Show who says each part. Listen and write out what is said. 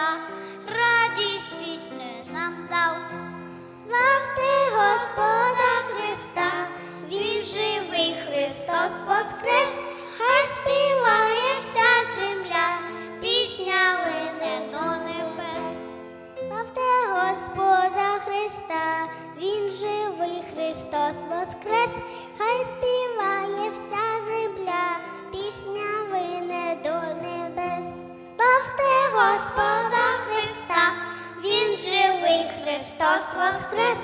Speaker 1: Христа, радість вічну нам дав. Славте Господа Христа, Він живий Христос Воскрес, хай співає вся земля, пісня лине до небес. Славте Господа Христа, Він живий Христос Воскрес, хай співає. Господа Христа, Він живий, Христос воскрес,